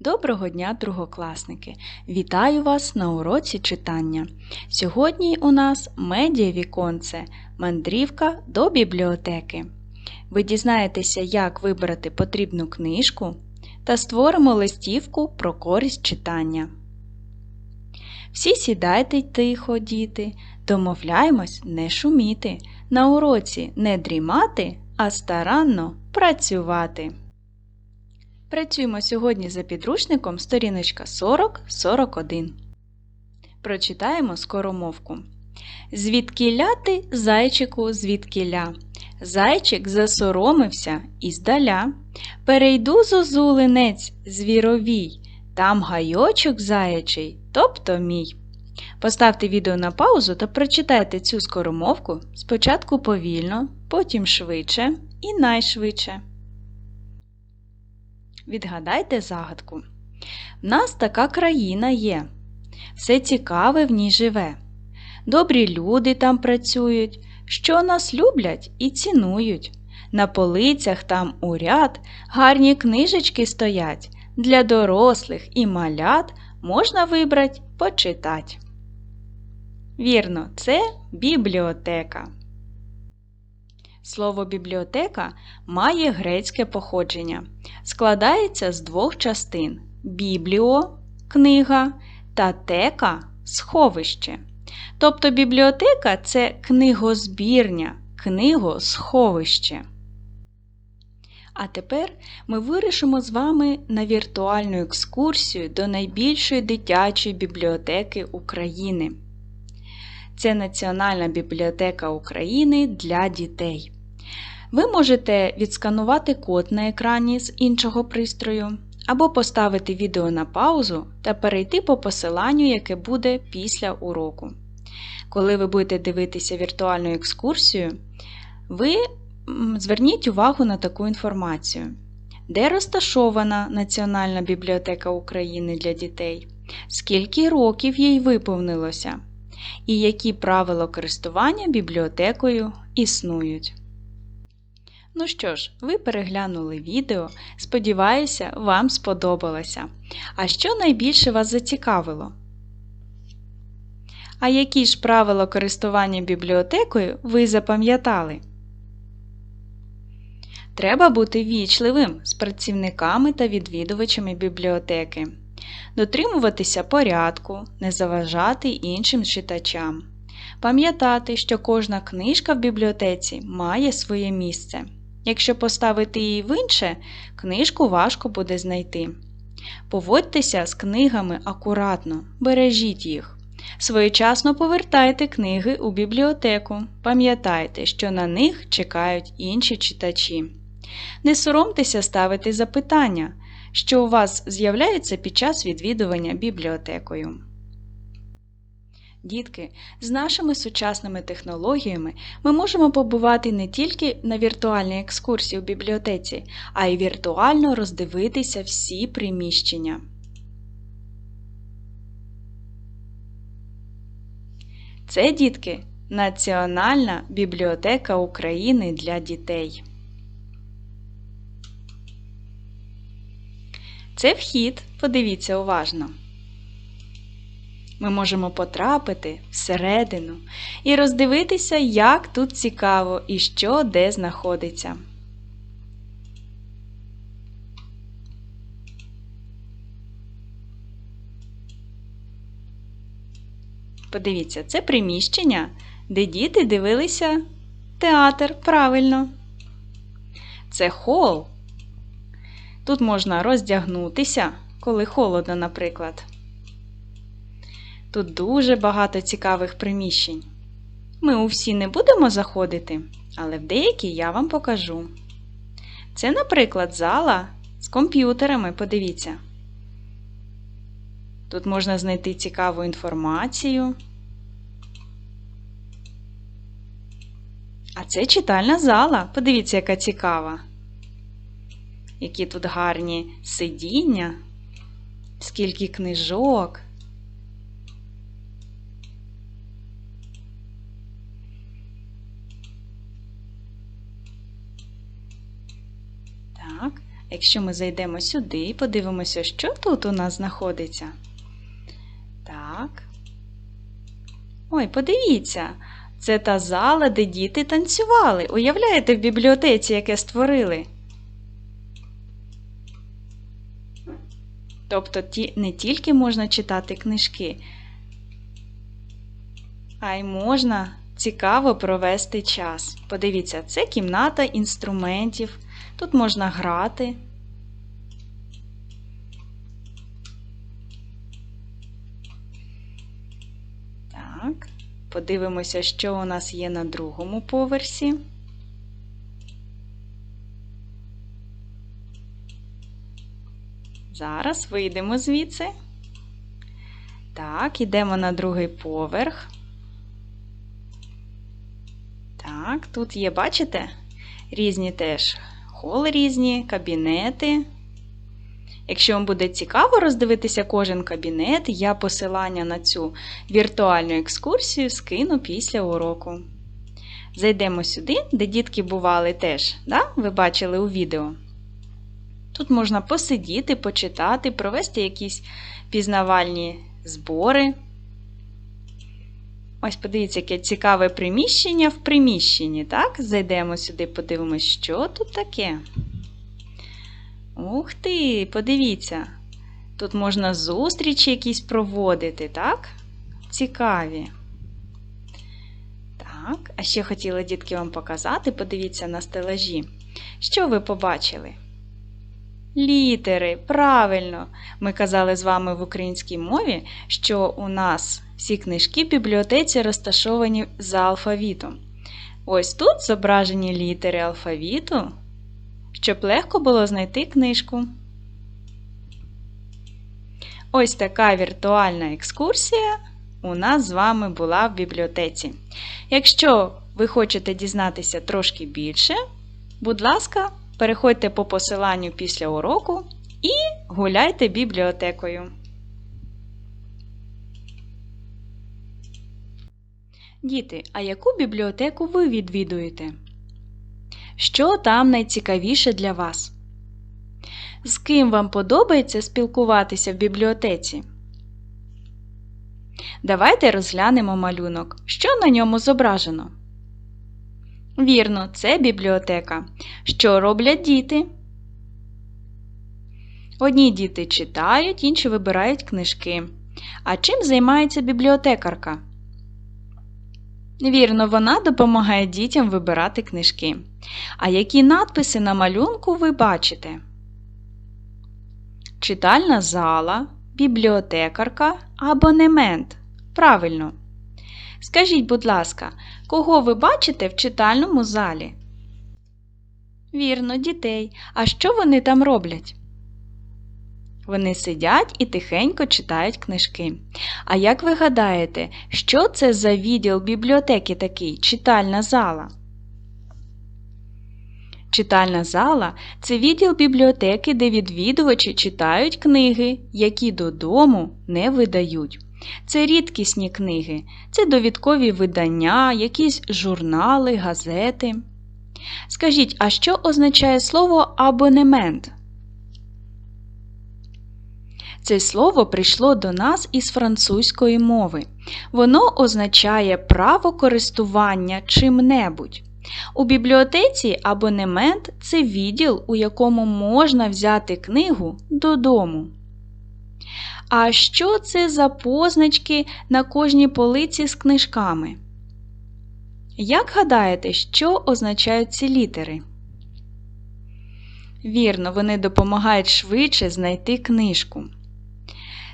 Доброго дня, другокласники! Вітаю вас на уроці читання. Сьогодні у нас медіавіконце мандрівка до бібліотеки. Ви дізнаєтеся, як вибрати потрібну книжку та створимо листівку про користь читання. Всі сідайте тихо, діти, домовляємось не шуміти, на уроці не дрімати, а старанно працювати. Працюємо сьогодні за підручником сторіночка 40-41. Прочитаємо скоромовку. Звідкіля ти, зайчику, звідкіля. Зайчик засоромився і здаля. Перейду зозулинець звіровій, там гайочок заячий, тобто мій. Поставте відео на паузу та прочитайте цю скоромовку спочатку повільно, потім швидше і найшвидше. Відгадайте загадку. В нас така країна є. Все цікаве в ній живе. Добрі люди там працюють, що нас люблять і цінують. На полицях там у ряд гарні книжечки стоять. Для дорослих і малят можна вибрати почитать. Вірно, це бібліотека. Слово бібліотека має грецьке походження. Складається з двох частин бібліо книга та тека сховище. Тобто бібліотека це книгозбірня, книгосховище. А тепер ми вирішимо з вами на віртуальну екскурсію до найбільшої дитячої бібліотеки України. Це Національна бібліотека України для дітей. Ви можете відсканувати код на екрані з іншого пристрою, або поставити відео на паузу та перейти по посиланню, яке буде після уроку. Коли ви будете дивитися віртуальну екскурсію, ви зверніть увагу на таку інформацію, де розташована Національна бібліотека України для дітей, скільки років їй виповнилося, і які правила користування бібліотекою існують. Ну що ж, ви переглянули відео, сподіваюся, вам сподобалося. А що найбільше вас зацікавило? А які ж правила користування бібліотекою ви запам'ятали? Треба бути вічливим з працівниками та відвідувачами бібліотеки, дотримуватися порядку, не заважати іншим читачам, пам'ятати, що кожна книжка в бібліотеці має своє місце. Якщо поставити її в інше, книжку важко буде знайти. Поводьтеся з книгами акуратно, бережіть їх. Своєчасно повертайте книги у бібліотеку. Пам'ятайте, що на них чекають інші читачі. Не соромтеся ставити запитання, що у вас з'являються під час відвідування бібліотекою. Дітки, з нашими сучасними технологіями ми можемо побувати не тільки на віртуальній екскурсії у бібліотеці, а й віртуально роздивитися всі приміщення. Це, дітки, Національна бібліотека України для дітей. Це вхід, подивіться уважно. Ми можемо потрапити всередину і роздивитися, як тут цікаво і що де знаходиться. Подивіться, це приміщення, де діти дивилися театр правильно. Це хол. Тут можна роздягнутися, коли холодно, наприклад. Тут дуже багато цікавих приміщень. Ми у всі не будемо заходити, але в деякі я вам покажу. Це, наприклад, зала з комп'ютерами, подивіться. Тут можна знайти цікаву інформацію. А це читальна зала. Подивіться, яка цікава. Які тут гарні сидіння, скільки книжок. Якщо ми зайдемо сюди і подивимося, що тут у нас знаходиться. Так. Ой, подивіться, це та зала, де діти танцювали. Уявляєте в бібліотеці, яке створили? Тобто не тільки можна читати книжки, а й можна цікаво провести час. Подивіться, це кімната інструментів. Тут можна грати. Так, подивимося, що у нас є на другому поверсі. Зараз вийдемо звідси. Так, ідемо на другий поверх. Так, тут є, бачите, різні теж холи різні, кабінети. Якщо вам буде цікаво роздивитися кожен кабінет, я посилання на цю віртуальну екскурсію скину після уроку. Зайдемо сюди, де дітки бували теж, да? ви бачили у відео. Тут можна посидіти, почитати, провести якісь пізнавальні збори. Ось подивіться, яке цікаве приміщення в приміщенні. Так? Зайдемо сюди, подивимось, що тут таке. Ух ти, подивіться. Тут можна зустрічі якісь проводити, так? Цікаві. Так, а ще хотіла дітки вам показати, подивіться на стелажі. Що ви побачили? Літери, правильно! Ми казали з вами в українській мові, що у нас всі книжки в бібліотеці розташовані за алфавітом. Ось тут зображені літери алфавіту, щоб легко було знайти книжку. Ось така віртуальна екскурсія у нас з вами була в бібліотеці. Якщо ви хочете дізнатися трошки більше, будь ласка, переходьте по посиланню після уроку і гуляйте бібліотекою. Діти, а яку бібліотеку ви відвідуєте? Що там найцікавіше для вас? З ким вам подобається спілкуватися в бібліотеці? Давайте розглянемо малюнок. Що на ньому зображено? Вірно, це бібліотека. Що роблять діти? Одні діти читають, інші вибирають книжки. А чим займається бібліотекарка? Вірно, вона допомагає дітям вибирати книжки. А які надписи на малюнку ви бачите? Читальна зала, бібліотекарка, абонемент. Правильно. Скажіть, будь ласка, кого ви бачите в читальному залі? Вірно, дітей. А що вони там роблять? Вони сидять і тихенько читають книжки. А як ви гадаєте, що це за відділ бібліотеки такий читальна зала? Читальна зала це відділ бібліотеки, де відвідувачі читають книги, які додому не видають. Це рідкісні книги, це довідкові видання, якісь журнали, газети. Скажіть, а що означає слово абонемент? Це слово прийшло до нас із французької мови. Воно означає право користування чим-небудь. У бібліотеці абонемент це відділ, у якому можна взяти книгу додому. А що це за позначки на кожній полиці з книжками? Як гадаєте, що означають ці літери? Вірно, вони допомагають швидше знайти книжку.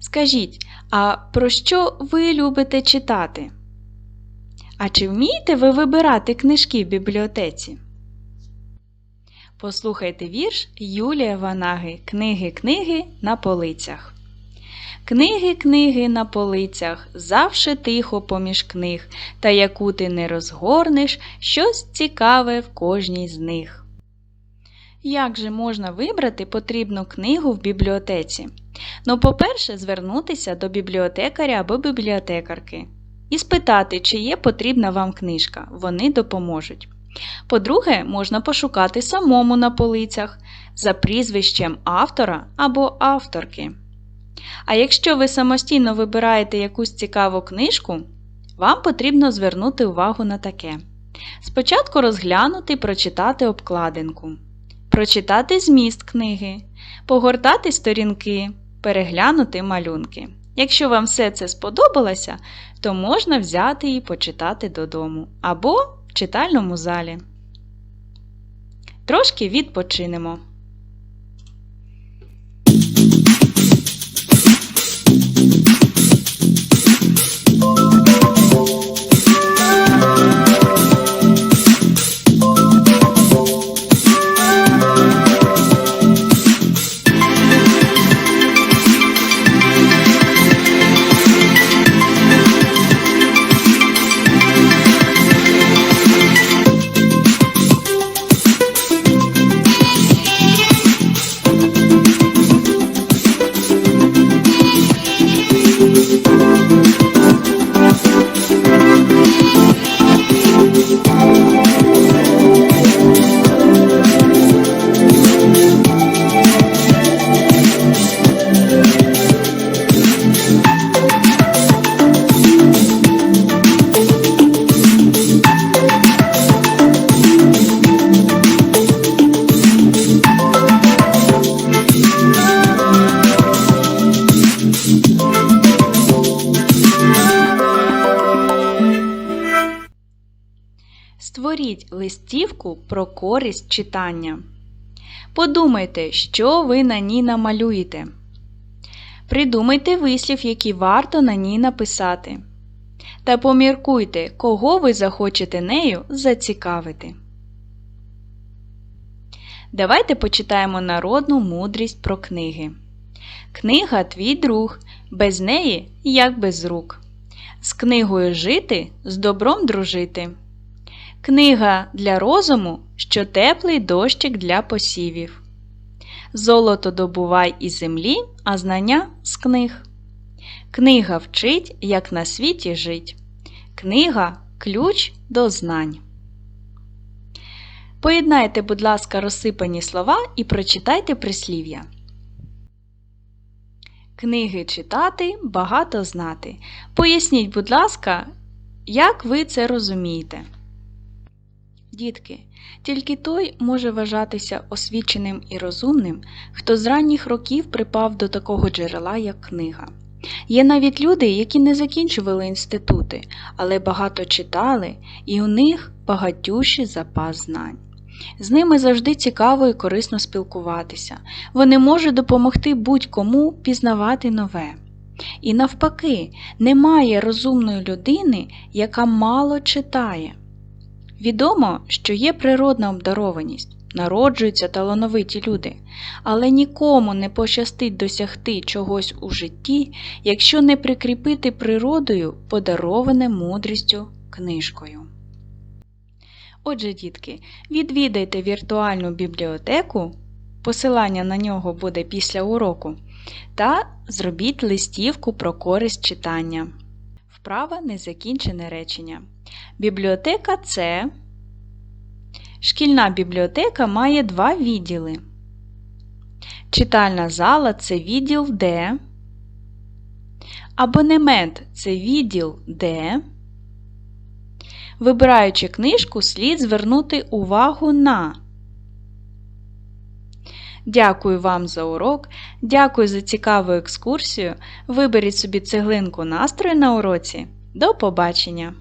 Скажіть, а про що ви любите читати? А чи вмієте ви вибирати книжки в бібліотеці? Послухайте вірш Юлія Ванаги Книги, книги на полицях. Книги, книги на полицях, завше тихо поміж книг, та яку ти не розгорнеш, щось цікаве в кожній з них. Як же можна вибрати потрібну книгу в бібліотеці? Ну, по-перше, звернутися до бібліотекаря або бібліотекарки і спитати, чи є потрібна вам книжка. Вони допоможуть. По-друге, можна пошукати самому на полицях за прізвищем автора або авторки. А якщо ви самостійно вибираєте якусь цікаву книжку, вам потрібно звернути увагу на таке. Спочатку розглянути і прочитати обкладинку, прочитати зміст книги, погортати сторінки, переглянути малюнки. Якщо вам все це сподобалося, то можна взяти і почитати додому або в читальному залі. Трошки відпочинемо. Створіть листівку про користь читання. Подумайте, що ви на ній намалюєте. Придумайте вислів, який варто на ній написати. Та поміркуйте, кого ви захочете нею зацікавити. Давайте почитаємо народну мудрість про книги. Книга твій друг, без неї як без рук. З книгою жити, з добром дружити. Книга для розуму, що теплий дощик для посівів. Золото добувай із землі, а знання з книг. Книга вчить, як на світі жить. Книга ключ до знань. Поєднайте, будь ласка, розсипані слова і прочитайте прислів'я. Книги читати, багато знати. Поясніть, будь ласка, як ви це розумієте. Дітки, тільки той може вважатися освіченим і розумним, хто з ранніх років припав до такого джерела, як книга. Є навіть люди, які не закінчували інститути, але багато читали, і у них багатющий запас знань. З ними завжди цікаво і корисно спілкуватися. Вони можуть допомогти будь-кому пізнавати нове. І навпаки, немає розумної людини, яка мало читає. Відомо, що є природна обдарованість, народжуються талановиті люди, але нікому не пощастить досягти чогось у житті, якщо не прикріпити природою подароване мудрістю книжкою. Отже, дітки, відвідайте віртуальну бібліотеку, посилання на нього буде після уроку, та зробіть листівку про користь читання. Вправа незакінчене речення. Бібліотека це. Шкільна бібліотека має два відділи. Читальна зала це відділ Д. Абонемент це відділ Д. Вибираючи книжку, слід звернути увагу на. Дякую вам за урок. Дякую за цікаву екскурсію. Виберіть собі цеглинку настрою на уроці. До побачення!